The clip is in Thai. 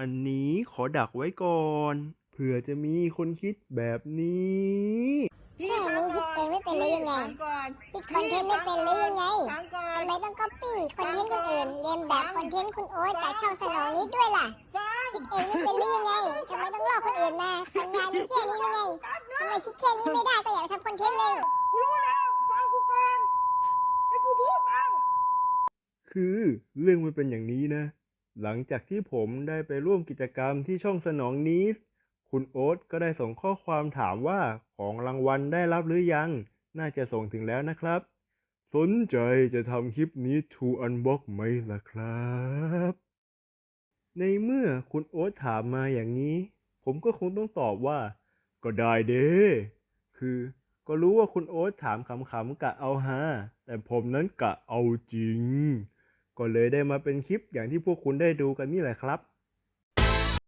อันนี้ขอดักไว้ก่อนเผื่อจะมีคนคิดแบบนี้แค่นี้คิดเองไม่เป็นหรือยังไงฟังก่อนคิดคอนเทนต์ไม่เป็นหรือยังไงฟังก่อนทำไมต้องก๊อปปี้คอนเทนต์คนอื่นเรียนแบบคอนเทนต์คุณโอ๊ตจากช่องสนองนี้ด้วยล่ะฟังคิดเองไม่เป็นหรือยังไงทำไมต้องลอกคนอื่นมาทำงานมีแค่นี้หรือไงทำไมคิดแค่นี้ไม่ได้ก็อยากทำคอนเทนต์เลยกูรู้แล้วฟังกูก่อนให้กูพูดบ้างคือเรื่องมันเป็นอย่างนี้นะ หลังจากที่ผมได้ไปร่วมกิจกรรมที่ช่องสนองนี้ คุณโอ๊ตก็ได้ส่งข้อความถามว่าของรางวัลได้รับหรือยัง น่าจะส่งถึงแล้วนะครับ สนใจจะทำคลิปนี้ to unbox ไหมล่ะครับ ในเมื่อคุณโอ๊ตถามมาอย่างนี้ ผมก็คงต้องตอบว่า ก็ได้เด้คือก็รู้ว่าคุณโอ๊ตถามขำๆกะเอาฮาแต่ผมนั้นกะเอาจริง ก็เลยได้มาเป็นคลิปอย่างที่พวกคุณได้ดูกันนี่แหละครับ